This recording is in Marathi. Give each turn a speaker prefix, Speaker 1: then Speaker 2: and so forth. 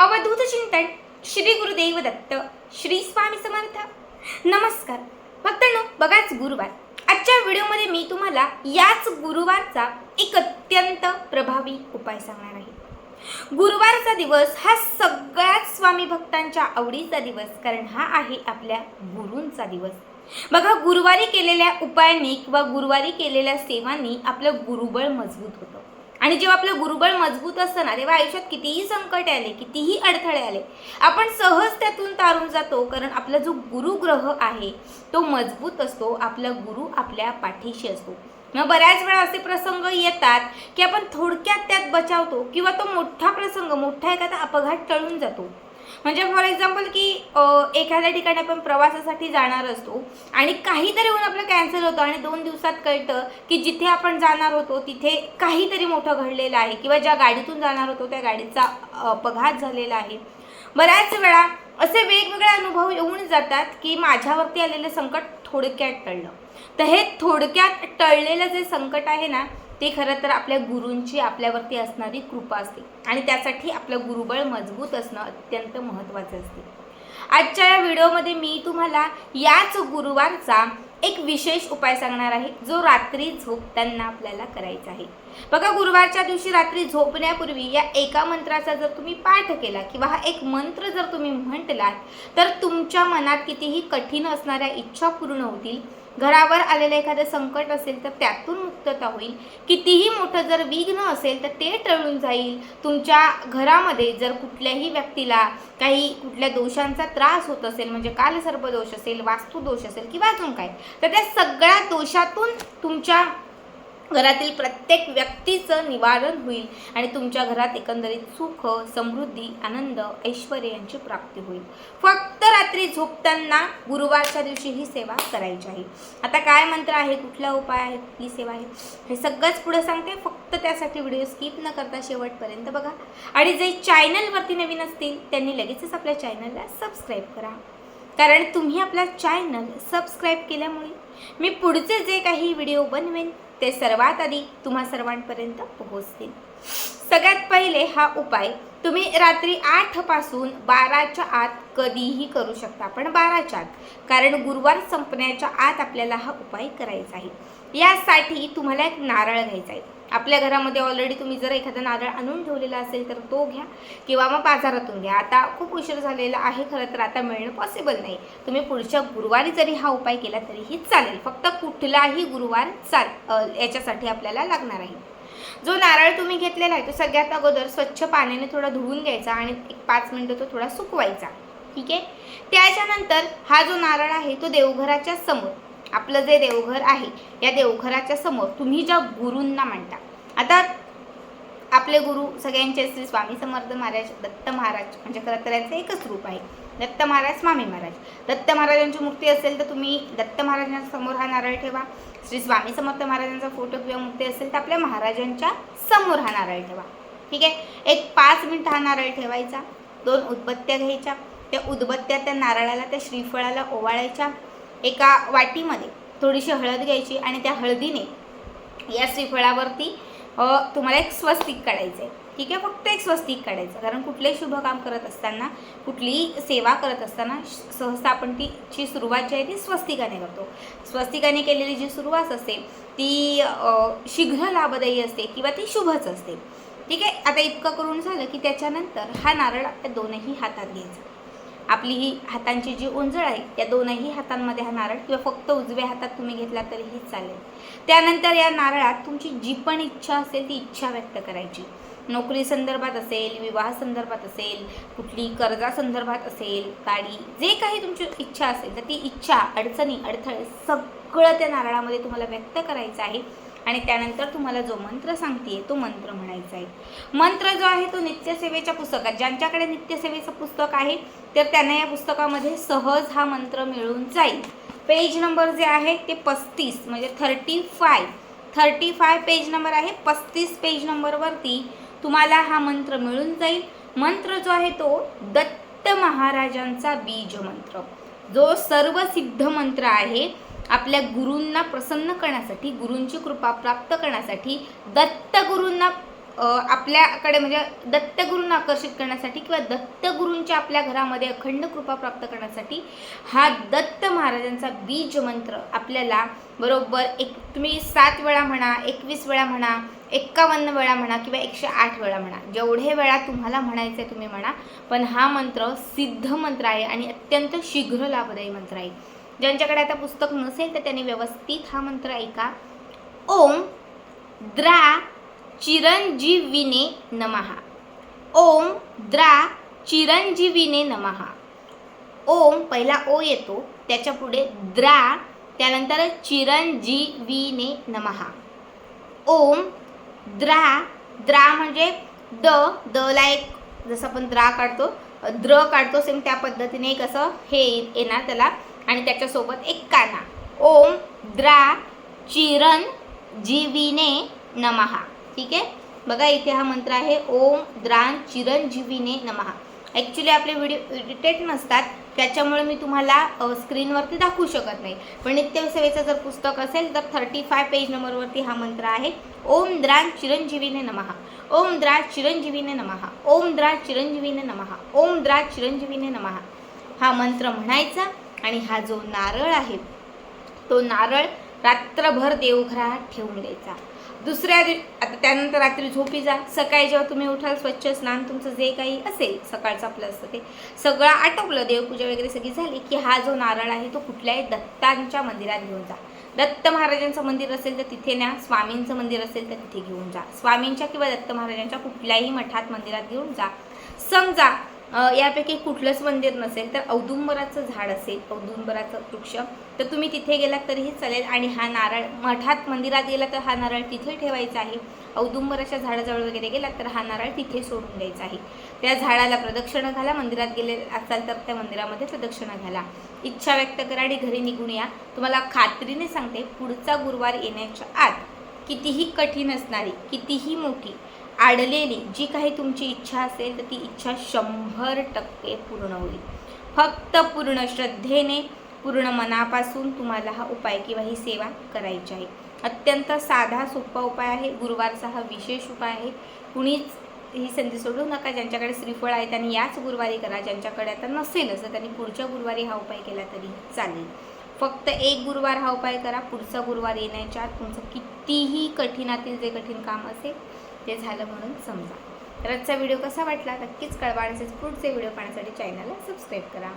Speaker 1: अवधूत चिंतन श्री गुरुदेव दत्त श्री स्वामी समर्थ. नमस्कार. भक्तांनो बघाच गुरुवार. आजच्या व्हिडिओमध्ये मी तुम्हाला याच गुरुवारचा एक अत्यंत प्रभावी उपाय सांगणार आहे. गुरुवारचा दिवस हा सगळ्याच स्वामी भक्तांच्या आवडीचा दिवस कारण हा आहे आपल्या गुरूंचा दिवस. बघा गुरुवारी केलेल्या उपायांनी किंवा गुरुवारी केलेल्या सेवांनी आपलं गुरुबळ मजबूत होतं. आणि जेव्हा आपलं गुरुबळ मजबूत असतं ना तेव्हा आयुष्यात कितीही संकट आले कितीही अडथळे आले आपण सहज त्यातून तारून जातो. कारण आपला जो गुरुग्रह आहे तो मजबूत असतो. आपला गुरु आपल्या पाठीशी असतो. मग बऱ्याच वेळा असे प्रसंग येतात की आपण थोडक्यात त्यात बचावतो किंवा तो मोठा प्रसंग मोठा एखादा अपघात टळून जातो. म्हणजे फॉर एक्झाम्पल की एखाद्या ठिकाणी आपण प्रवासासाठी जाणार असतो आणि काहीतरी होऊन आपलं कॅन्सल होतं आणि दोन दिवसात कळतं की जिथे आपण जाणार होतो तिथे काहीतरी मोठं घडलेलं आहे किंवा ज्या गाडीतून जाणार होतो त्या गाडीचा अपघात झालेला आहे. बऱ्याच वेळा असे वेगवेगळे अनुभव येऊन जातात की माझ्यावरती आलेलं संकट थोडक्यात टळलं. तर हे थोडक्यात टळलेलं जे संकट आहे ना ते खरं तर आपल्या गुरूंची आपल्यावरती असणारी कृपा असते. आणि त्यासाठी आपलं गुरुबळ मजबूत असणं अत्यंत महत्त्वाचं असते. आजच्या या व्हिडिओमध्ये मी तुम्हाला याच गुरुवारचा एक विशेष उपाय सांगणार आहे जो रात्री झोपताना आपल्याला करायचा आहे. बघा गुरुवारच्या दिवशी रात्री झोपण्यापूर्वी या एका मंत्राचा जर तुम्ही पाठ केला किंवा हा एक मंत्र जर तुम्ही म्हटलात तर तुमच्या मनात कितीही कठीण असणाऱ्या इच्छा पूर्ण होतील घरावर आलेलं एखादं संकट असेल तर त्यातून मुक्तता होईल. कितीही मोठं जर विघ्न असेल तर ते टळून जाईल. तुमच्या घरामध्ये जर कुठल्याही व्यक्तीला काही कुठल्या दोषांचा त्रास होत असेल म्हणजे कालसर्पदोष असेल वास्तुदोष असेल किंवा अजून काय तर त्या सगळ्या दोषातून तुमच्या घरातील प्रत्येक व्यक्तीचं निवारण होईल आणि तुमच्या घरात एकंदरीत सुख समृद्धी आनंद ऐश्वर यांची प्राप्ती होईल. फक्त रात्री झोपताना गुरुवारच्या दिवशी ही सेवा करायची आहे. आता काय मंत्र आहे? कुठला उपाय आहे? कुठली सेवा आहे? हे सगळंच पुढे सांगते. फक्त त्यासाठी व्हिडिओ स्किप न करता शेवटपर्यंत बघा. आणि जे चॅनलवरती नवीन असतील त्यांनी लगेचच आपल्या चॅनलला सबस्क्राईब करा. कारण तुम्ही आपला चॅनल सबस्क्राईब केल्यामुळे मी पुढचे जे काही व्हिडिओ बनवेन ते सर्वात आधी तुम्हा सर्वांपर्यंत पोहोचतील. सगळ्यात पहिले हा उपाय तुम्ही रात्री आठपासून बाराच्या आत कधीही करू शकता पण बाराच्या आत. कारण गुरुवार संपण्याच्या आत आपल्याला हा उपाय करायचा आहे. यासाठी तुम्हाला एक नारळ घ्यायचा आहे. आपल्या घरामध्ये ऑलरेडी तुम्ही जर एखादा नारळ आणून ठेवलेला असेल तर तो घ्या किंवा मग बाजारातून घ्या. आता खूप उशीर झालेला आहे खरं तर आता मिळणं पॉसिबल नाही. तुम्ही पुढच्या गुरुवारी जरी हा उपाय केला तरीही चालेल. फक्त कुठलाही गुरुवार चाल याच्यासाठी आपल्याला लागणार आहे. जो नारळ तुम्ही घेतलेला आहे तो सगळ्यात अगोदर स्वच्छ पाण्याने थोडा धुवून घ्यायचा आणि एक पाच मिनटं तो थोडा सुकवायचा. ठीक आहे? त्याच्यानंतर हा जो नारळ आहे तो देवघराच्या समोर. आपलं जे देवघर आहे या देवघराच्या समोर तुम्ही ज्या गुरूंना म्हणता. आता आपले गुरु सगळ्यांचे श्री स्वामी समर्थ महाराज दत्त महाराज म्हणजे खरं तर यांचं एकच रूप आहे. दत्त महाराज स्वामी महाराज. दत्त महाराजांची मूर्ती असेल तर तुम्ही दत्त महाराजांच्या समोर हा नारळ ठेवा. श्री स्वामी समर्थ महाराजांचा फोटो किंवा मूर्ती असेल तर आपल्या महाराजांच्या समोर हा नारळ ठेवा. ठीक आहे? एक पाच मिनिट हा नारळ ठेवायचा. दोन उदबत्त्या घ्यायच्या. त्या उदबत्त्या त्या नारळाला त्या श्रीफळाला ओवाळायच्या. एका वाटीमध्ये थोडीशी हळद घ्यायची आणि त्या हळदीने या श्रीफळावरती तुम्हाला एक स्वस्तिक काढायचं आहे ठीक आहे? फक्त एक स्वस्तिक काढायचं. कारण कुठलेही शुभ काम करत असताना कुठलीही सेवा करत असताना श- सहसा आपण ती जी सुरुवात जी आहे ती स्वस्तिकाने करतो. स्वस्तिकाने केलेली जी सुरुवात असते ती शीघ्र लाभदायी असते किंवा ती शुभच असते. ठीक आहे? आता इतकं करून झालं की त्याच्यानंतर हा नारळ आपल्या दोनही हातात घ्यायचा. आपली ही हातांची जी उंजळ आहे या दोनही हातांमध्ये हा नारळ किंवा फक्त उजव्या हातात तुम्ही घेतला तरीही चालेल. त्यानंतर या नारळात तुमची जी पण इच्छा असेल ती इच्छा व्यक्त करायची. नोकरी संदर्भात असेल विवाह संदर्भात असेल कुठली कर्जा संदर्भात असेल गाडी जे काही तुमची इच्छा असेल तर ती इच्छा अडचणी अडथळे सगळं त्या नारळामध्ये तुम्हाला व्यक्त करायचं आहे. आणि त्यानंतर तुम्हाला जो मंत्र सांगते तो मंत्र म्हणायचा आहे. मंत्र जो आहे तो नित्यसेवेच्या पुस्तकात ज्यांच्याकडे नित्यसेवेचं पुस्तक आहे तर त्यांना या पुस्तकामध्ये सहज हा मंत्र मिळून जाईल. पेज नंबर जे आहे ते पस्तीस म्हणजे thirty five thirty five page number आहे पस्तीस पेज नंबरवरती तुम्हाला हा मंत्र मिळून जाईल. मंत्र जो आहे तो दत्त महाराजांचा बीज मंत्र जो सर्व सिद्ध मंत्र आहे आपल्या गुरूंना प्रसन्न करण्यासाठी गुरूंची कृपा प्राप्त करण्यासाठी दत्तगुरूंना आपल्याकडे म्हणजे दत्तगुरूंना आकर्षित करण्यासाठी किंवा दत्तगुरूंच्या आपल्या घरामध्ये अखंड कृपा प्राप्त करण्यासाठी हा दत्त महाराजांचा बीज मंत्र आपल्याला बरोबर एक तुम्ही सात वेळा म्हणा एकवीस वेळा म्हणा एक्कावन्न वेळा म्हणा किंवा एकशे आठ वेळा म्हणा जेवढे वेळा तुम्हाला म्हणायचं आहे तुम्ही म्हणा पण हा मंत्र सिद्ध मंत्र आहे आणि अत्यंत शीघ्र लाभदायी मंत्र आहे. ज्यांच्याकडे आता पुस्तक नसेल तर त्यांनी व्यवस्थित हा मंत्र ऐका. ओम द्रा चिरंजीविने नमहा ओम द्रा चिरंजीविने नमहा ओम पहिला ओ येतो त्याच्या पुढे द्रा त्यानंतर चिरंजीविने नमहा ओम द्रा द्रा म्हणजे द द ला एक जसं आपण द्रा काढतो द्र काढतो सेम त्या पद्धतीने एक असं हे येणार त्याला. आणि त्याच्यासोबत एक काना. ओम द्रा चिरन जीविने नमहा. ठीक आहे? बघा इथे हा मंत्र आहे ओम द्रान चिरंजीवीने नमहा. ॲक्च्युली आपले व्हिडिओ एडिटेड नसतात त्याच्यामुळे मी तुम्हाला स्क्रीनवरती दाखवू शकत नाही. पण नित्यसेवेचं जर पुस्तक असेल तर थर्टी फाय पेज नंबरवरती हा मंत्र आहे ओम द्रान चिरंजीवीने नमहा. ओम द्रा चिरंजीवीने नमहा. ओम द्रा चिरंजीवीने नमहा. ओम द्रा चिरंजीवीने नमहा. हा मंत्र म्हणायचा आणि हा जो नारळ आहे तो नारळ रात्रभर देवघरात ठेवून द्यायचा. दुसऱ्या दिव आता त्यानंतर रात्री झोपी जा. सकाळी जेव्हा तुम्ही उठाल स्वच्छ स्नान तुमचं जे काही असेल सकाळचं आपलं असतं ते. सगळं आटोपलं देवपूजा वगैरे सगळी झाली की हा जो नारळ आहे तो कुठल्याही दत्तांच्या मंदिरात घेऊन जा. दत्त महाराजांचं मंदिर असेल तर तिथे न्या. स्वामींचं मंदिर असेल तर तिथे घेऊन जा. स्वामींच्या किंवा दत्त महाराजांच्या कुठल्याही मठात मंदिरात घेऊन जा. समजा यापैकी कुठलंच मंदिर नसेल तर औदुंबराचं झाड असेल औदुंबराचं वृक्ष तर तुम्ही तिथे गेलात तरीही चालेल. आणि हा नारळ मठात मंदिरात गेला तर हा नारळ तिथे ठेवायचा आहे. औदुंबराच्या झाडाजवळ वगैरे गेलात तर हा नारळ तिथे सोडून द्यायचा आहे. त्या झाडाला प्रदक्षिणा घाला. मंदिरात गेले असाल तर त्या मंदिरामध्ये प्रदक्षिणा घाला. इच्छा व्यक्त करा आणि घरी निघून या. तुम्हाला खात्रीने सांगते पुढचा गुरुवार येण्याच्या आत कितीही कठीण असणारी कितीही मोठी आडलेली. जी काही तुमची इच्छा असेल तर ती इच्छा शंभर टक्के पूर्ण होईल. फक्त पूर्ण श्रद्धेने पूर्ण मनापासून तुम्हाला हा उपाय किंवा ही सेवा करायची आहे. अत्यंत साधा सोपा उपाय आहे. गुरुवारचा हा विशेष उपाय आहे. कुणीच ही संधी सोडू नका. ज्यांच्याकडे श्रीफळ आहे त्यांनी याच गुरुवारी करा. ज्यांच्याकडे आता नसेल असं त्यांनी पुढच्या गुरुवारी हा उपाय केला तरी चालेल. फक्त एक गुरुवार हा उपाय करा. पुढचा गुरुवार येण्याच्या आत तुमचं कितीही कठीणातील जे कठीण काम असेल ते झालं म्हणून समजा. तर आजचा व्हिडिओ कसा वाटला नक्कीच कळवा आणि तसेच पुढचे व्हिडिओ पाहण्यासाठी चॅनलला सबस्क्राईब करा.